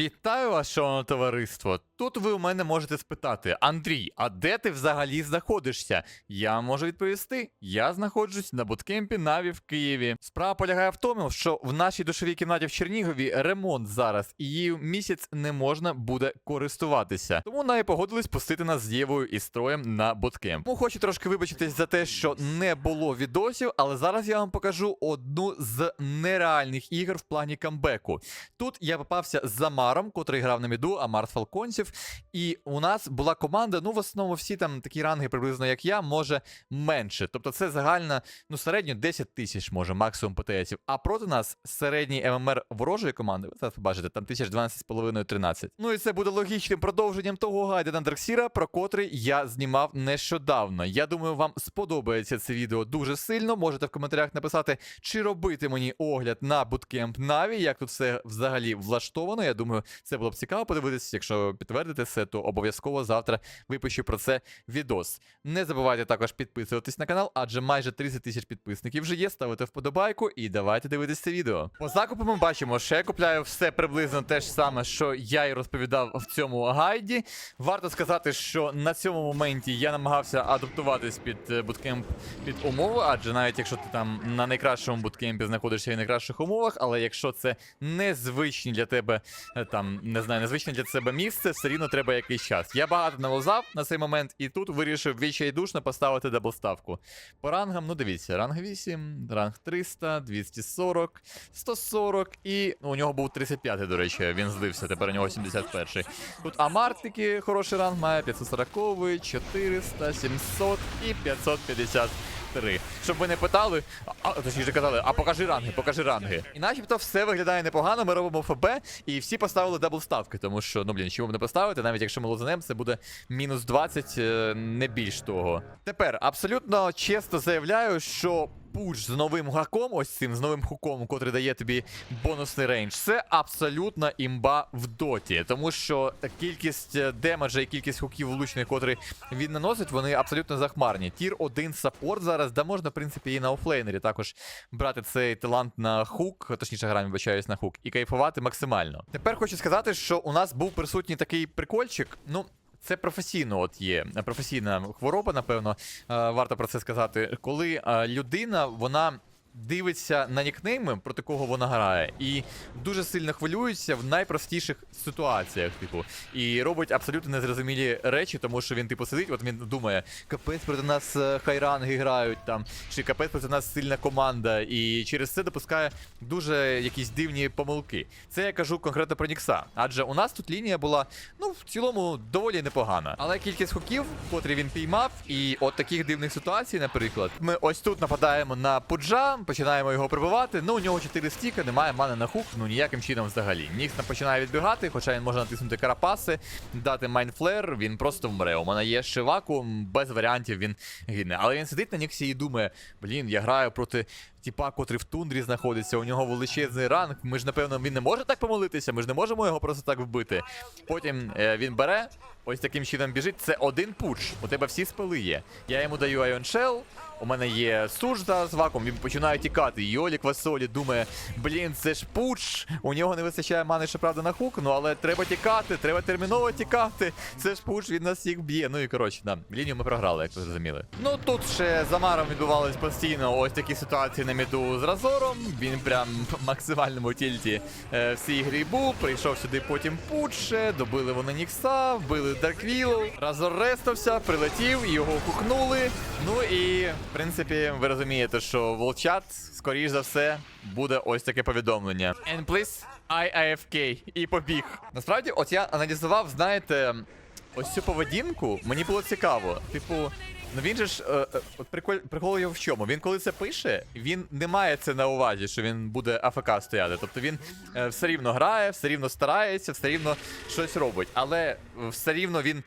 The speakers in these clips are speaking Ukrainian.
Вітаю вас, шановне товариство. Тут ви у мене можете спитати: Андрій, а де ти взагалі знаходишся? Я можу відповісти: я знаходжусь на буткемпі Наві в Києві. Справа полягає в тому, що в нашій душовій кімнаті в Чернігові ремонт зараз, і її місяць не можна буде користуватися. Тому Наві погодились пустити нас з Євою і строєм на буткемп. Тому хочу трошки вибачитись за те, що не було відосів, але зараз я вам покажу одну з нереальних ігор в плані камбеку. Тут я попався з Замаром, котрий грав на міду, Амар з Фалконців. І у нас була команда, ну в основному всі там такі ранги, приблизно як я, може менше. Тобто це загальна, ну середньо 10 тисяч, може, максимум ПТСів. А проти нас середній ММР ворожої команди, ви зараз побачите, там 1012,5-13. Ну і це буде логічним продовженням того гайда на про котрий я знімав нещодавно. Я думаю, вам сподобається це відео дуже сильно. Можете в коментарях написати, чи робити мені огляд на буткемп Наві, як тут все взагалі влаштовано. Я думаю, це було б цікаво подивитися. Якщо підтвердите це, то обов'язково завтра випущу про це відос. Не забувайте також підписуватись на канал, адже майже 30 тисяч підписників вже є. Ставите вподобайку і давайте дивитися це відео. По закупу ми бачимо, що я купляю все приблизно те ж саме, що я і розповідав в цьому гайді. Варто сказати, що на цьому моменті я намагався адаптуватись під е, буткемп під умови, адже навіть якщо ти там на найкращому буткемпі знаходишся і в найкращих умовах, але якщо це незвичні для тебе е, там не знаю, незвичне для себе місце, все рівно треба якийсь час. Я багато налозав на цей момент, і тут вирішив відчайдушно поставити даблставку. По рангам, ну дивіться, ранг 8, ранг 300, 240, 140 і ну, у нього був 35, до речі, він злився, тепер у нього 71. Тут Амар таки хороший ранг має 540, 400, 700 і 553. Щоб ви не питали, а, а точніше казали, а покажи ранги, покажи ранги. І начебто все виглядає непогано, ми робимо ФБ, і всі поставили дабл ставки, тому що, ну блін, чому б не поставити, навіть якщо ми лозанем, це буде мінус 20, е, не більш того. Тепер абсолютно чесно заявляю, що пуш з новим гаком, ось цим з новим хуком, котрий дає тобі бонусний рейндж, це абсолютна імба в доті. Тому що кількість е, демеджа і кількість хуків влучних, котрі він наносить, вони абсолютно захмарні. Тір 1 саппорт зараз, да можна, в принципі, і на офлейнері також брати цей талант на хук, точніше грам, вибачаюсь на хук, і кайфувати максимально. Тепер хочу сказати, що у нас був присутній такий прикольчик. Ну. Це професійно от є професійна хвороба, напевно, е, варто про це сказати. Коли е, людина вона дивиться на нікнейми, проти кого вона грає, і дуже сильно хвилюється в найпростіших ситуаціях, типу, і робить абсолютно незрозумілі речі, тому що він, типу, сидить, от він думає, капець проти нас е, хайранги грають там, чи капець проти нас сильна команда, і через це допускає дуже якісь дивні помилки. Це я кажу конкретно про Нікса. Адже у нас тут лінія була, ну, в цілому, доволі непогана. Але кількість хуків, котрі він піймав, і от таких дивних ситуацій, наприклад, ми ось тут нападаємо на Пуджа, починаємо його прибивати. Ну, у нього 4 стіка, немає мани на хук, ну ніяким чином взагалі. Нікс починає відбігати, хоча він може натиснути карапаси, дати майнфлер, він просто вмре. У мене є ще вакуум, без варіантів він гине. Але він сидить на Ніксі і думає: блін, я граю проти. Тіпа, котрий в тундрі знаходиться, у нього величезний ранг. Ми ж, напевно, він не може так помолитися, ми ж не можемо його просто так вбити. Потім е, він бере, ось таким чином біжить. Це один пуч. У тебе всі спили є. Я йому даю Ion Shell, у мене є зараз з вакуум, він починає тікати. Йолік Васолі думає, блін, це ж пуч. У нього не вистачає мани, щоправда, на хук, ну але треба тікати, треба терміново тікати. Це ж пуч, він нас всіх б'є. Ну і коротше, да, лінію ми програли, як ви зрозуміли. Ну тут ще за Маром відбувались постійно ось такі ситуації на міду з Разором. Він прям в максимальному тільті е, в грі був. Прийшов сюди потім путше, добили вони Нікса, вбили Дарквілу. Разор рестався, прилетів, його кукнули. Ну і в принципі, ви розумієте, що волчат, скоріш за все, буде ось таке повідомлення. And please, I AFK. І побіг. Насправді, от я аналізував, знаєте, ось цю поведінку, мені було цікаво. Типу, ну він же ж е, е, от прикол, прикол його в чому? Він коли це пише, він не має це на увазі, що він буде АФК стояти. Тобто він е, все рівно грає, все рівно старається, все рівно щось робить. Але все рівно він.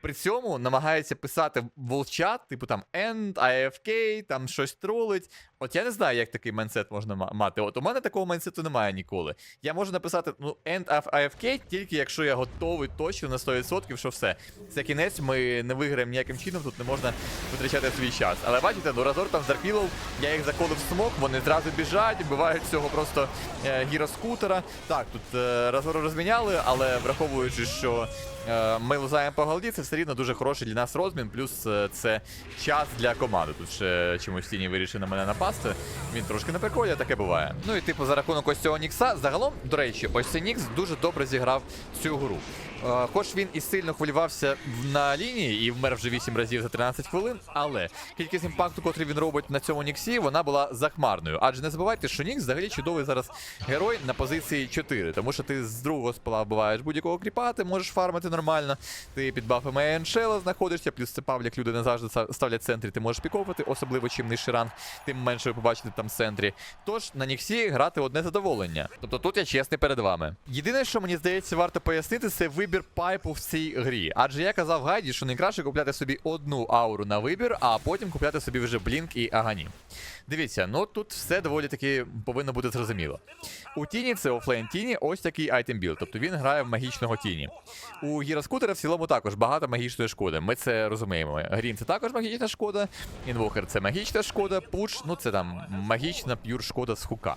При цьому намагається писати волчат, типу там end, AFK, там щось тролить. От я не знаю, як такий майнсет можна мати. От у мене такого майнсету немає ніколи. Я можу написати, ну, end of AFK, тільки якщо я готовий точно на 100%, що все. Це кінець, ми не виграємо ніяким чином, тут не можна витрачати свій час. Але бачите, ну Разор там з Дарквілов, я їх заколив смок, вони зразу біжать, вбивають цього просто е, гіроскутера. Так, тут е, Разору розміняли, але враховуючи, що е, ми лузаємо по голді, це все рівно дуже хороший для нас розмін, плюс е, це час для команди. Тут ще чомусь Тіні вирішив на мене напасти. Він трошки на приколі, таке буває. Ну і типу за рахунок ось цього Нікса, загалом, до речі, ось цей Нікс дуже добре зіграв цю гру. Е, Хоч він і сильно хвилювався на лінії і вмер вже 8 разів за 13 хвилин, але кількість імпакту, котрий він робить на цьому Ніксі, вона була захмарною. Адже не забувайте, що Нікс взагалі чудовий зараз герой на позиції 4, тому що ти з другого спала вбиваєш будь-якого кріпа, ти можеш фармити нормально, ти під бафами Еншела знаходишся, плюс це павлік люди не завжди ставлять центрі, ти можеш піковувати, особливо чим нижчий ранг, тим менше ви побачите там в центрі. Тож на Ніксі грати одне задоволення. Тобто тут я чесний перед вами. Єдине, що мені здається, варто пояснити, це вибір пайпу в цій грі. Адже я казав гайді, що найкраще купляти собі одну ауру на вибір, а потім купляти собі вже блінк і агані. Дивіться, ну тут все доволі таки повинно бути зрозуміло. У тіні це офлейн тіні, ось такий айтем білд, тобто він грає в магічного тіні. У гіроскутера в цілому також багато магічної шкоди. Ми це розуміємо. Грін це також магічна шкода, інвокер це магічна шкода, пуч, ну це там магічна п'юр шкода з хука.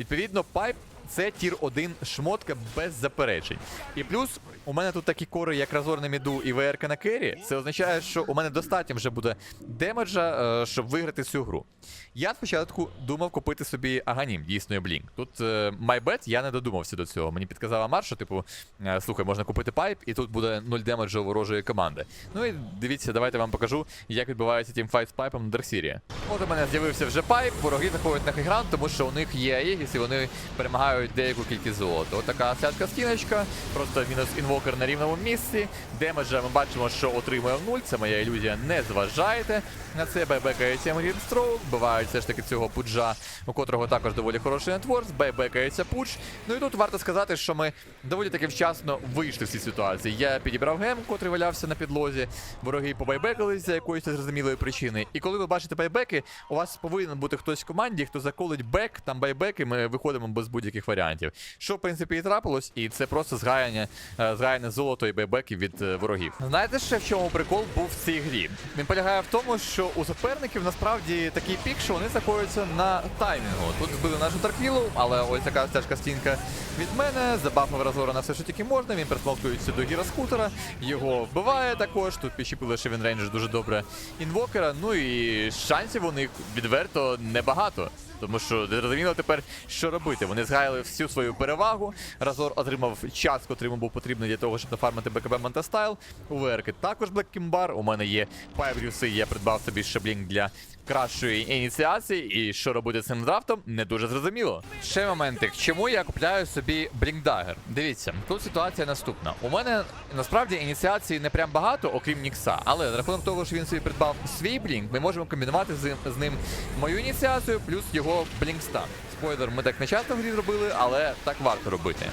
Відповідно, пайп. Це тір 1 шмотка без заперечень. І плюс у мене тут такі кори, як Разор на міду і ВРК на кері. Це означає, що у мене достатньо вже буде демеджа, е, щоб виграти цю гру. Я спочатку думав купити собі Аганім, дійсно Блінк. Тут MyBet я не додумався до цього. Мені підказала Марш, що, типу, е, слухай, можна купити пайп, і тут буде 0 демеджа ворожої команди. Ну і дивіться, давайте вам покажу, як відбувається тімфайт з пайпом на Дарксірі. От у мене з'явився вже пайп, вороги заходять на хейграунд, тому що у них є Аегіс, і вони перемагають деяку кількість золота. От така цяцька скіночка, просто мінус інвокер на рівному місці. Демеджа ми бачимо, що отримує в нуль. Це моя ілюзія. Не зважайте на це. Байбекається Мрідстроук, вбивають все ж таки цього пуджа, у котрого також доволі хороший нетворс. Байбекається пудж. Ну і тут варто сказати, що ми доволі таки вчасно вийшли з цієї ситуації. Я підібрав гем, котрий валявся на підлозі. Вороги побайбекались за якоїсь незрозумілої причини. І коли ви бачите байбеки, у вас повинен бути хтось в команді, хто заколить бек, там байбеки, ми виходимо без будь-яких варіантів. Що в принципі і трапилось, і це просто згаяння, е, згаяне золото і байбеків від е, ворогів. Знаєте ще в чому прикол був в цій грі? Він полягає в тому, що у суперників насправді такий пік, що вони знаходяться на таймінгу. Тут збили нашу Тарквілу, але ось така стяжка стінка від мене. Забафав Разора на все, що тільки можна. Він присмоктується до гіроскутера, його вбиває також. Тут підщепили ще він рейнджер дуже добре інвокера. Ну і шансів у них відверто небагато. Тому що не зрозуміло тепер, що робити. Вони згаяли всю свою перевагу. Разор отримав час, котрий йому був потрібний для того, щоб нафармити БКБ Монтастайл. У Верки також Блеккімбар. У мене є пайврюси, я придбав собі шаблінг для кращої ініціації. І що робити з цим драфтом, не дуже зрозуміло. Ще моментик, чому я купляю собі Блінкдагер? Дивіться, тут ситуація наступна. У мене насправді ініціації не прям багато, окрім Нікса, але за рахунок того, що він собі придбав свій блінк, ми можемо комбінувати з, ним мою ініціацію плюс його блінкстан. Спойлер, ми так не часто в грі робили, але так варто робити.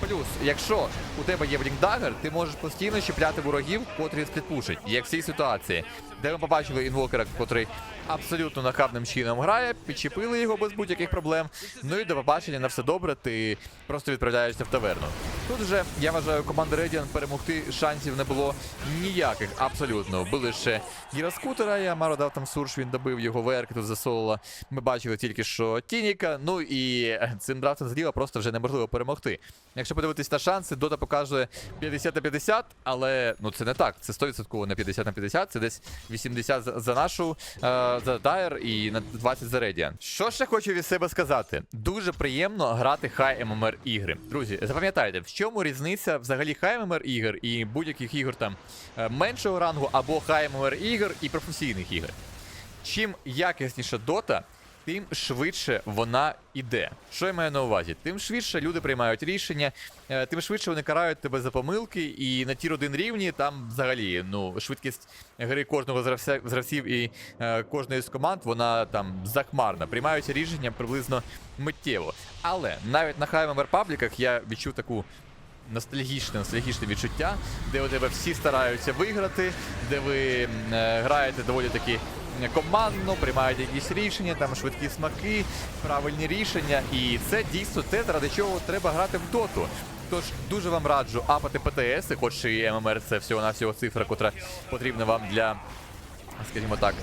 Плюс, якщо у тебе є блінкдагер, ти можеш постійно чіпляти ворогів, котрі сплітпушать, як в цій ситуації, де ми побачили інвокера, котрий абсолютно нахабним чином грає, підчепили його без будь-яких проблем. Ну і до побачення на все добре, ти просто відправляєшся в таверну. Тут вже я вважаю, команда Radiant перемогти шансів не було ніяких абсолютно. Били ще гіроскутера, я Маро дав там сурш, він добив його ВРК тут засолила. Ми бачили тільки що Тініка. Ну і цим драфтом зліва просто вже неможливо перемогти. Якщо подивитись на шанси, Дота показує 50 на 50, але ну це не так. Це 100% не 50 на 50, це десь 80 за, нашу е, за Дайер і на 20 за Radiant. Що ще хочу від себе сказати? Дуже приємно грати хай ММР ігри. Друзі, запам'ятайте, чому різниця взагалі хай ММР ігор і будь-яких ігор там е, меншого рангу або хай ММР ігор і професійних ігор. Чим якісніша дота, тим швидше вона іде. Що я маю на увазі? Тим швидше люди приймають рішення, е, тим швидше вони карають тебе за помилки, і на тір один рівні там взагалі ну, швидкість гри кожного з гравців і е, кожної з команд вона там захмарна. Приймаються рішення приблизно миттєво. Але навіть на High пабліках я відчув таку ностальгічне, ностальгічне відчуття, де у тебе всі стараються виграти, де ви е, граєте доволі таки командно, приймають якісь рішення, там швидкі смаки, правильні рішення. І це дійсно те, заради чого треба грати в доту. Тож дуже вам раджу апати ПТС, хоч і ММР це всього-навсього цифра, котра потрібна вам для, скажімо так,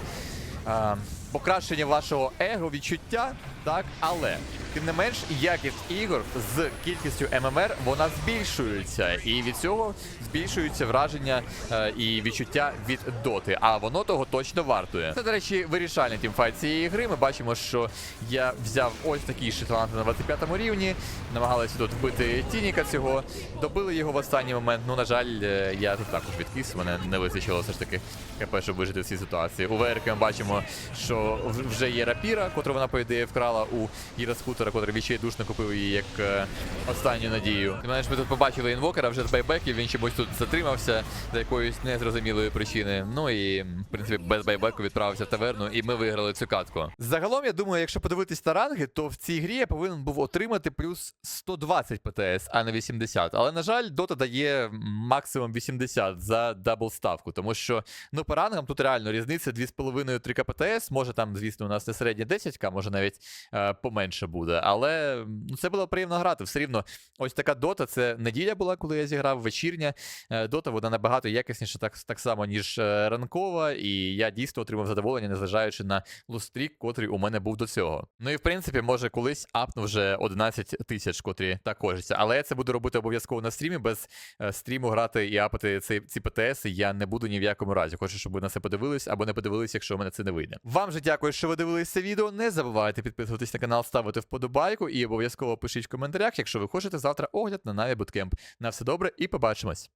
покращення вашого его відчуття, так, але тим не менш якість ігор з кількістю ММР вона збільшується, і від цього збільшується враження е, і відчуття від доти. А воно того точно вартує. Це, до речі, вирішальний тімфайт цієї гри. Ми бачимо, що я взяв ось такий ще на 25-му рівні. Намагалися тут вбити Тініка цього. Добили його в останній момент. Ну, на жаль, е, я тут також відкис. Мене не вистачило все ж таки КП, щоб вижити в цій ситуації. У ВРК ми бачимо, що вже є рапіра, котру вона, по ідеї, вкрала у Іра Скутера, котрий відчайдушно купив її як е, останню надію. Ти менш ми тут побачили інвокера вже з байбеків, він чомусь тут затримався за якоїсь незрозумілої причини. Ну і в принципі без байбеку відправився в таверну, і ми виграли цю катку. Загалом, я думаю, якщо подивитись на ранги, то в цій грі я повинен був отримати плюс 120 ПТС, а не 80. Але на жаль, Дота дає максимум 80 за дабл ставку, тому що ну по рангам тут реально різниця 2,5-3 ПТС. Може там, звісно, у нас не середня 10к, може навіть поменше буде. Але це було приємно грати. Все рівно, ось така дота. Це неділя була, коли я зіграв вечірня. Е, дота вона набагато якісніша, так, так само, ніж е, ранкова. І я дійсно отримав задоволення, незважаючи на лустрік, котрий у мене був до цього. Ну і в принципі, може, колись апну вже 11 тисяч, котрі також. Але я це буду робити обов'язково на стрімі. Без е, стріму грати і апати ці, ці ПТС я не буду ні в якому разі. Хочу, щоб ви на це подивились або не подивились, якщо у мене це не вийде. Вам же дякую, що ви дивились це відео. Не забувайте підписуватись на канал, ставити вподобайку і обов'язково пишіть в коментарях, якщо ви хочете завтра огляд на Na'Vi Bootcamp. На все добре і побачимось.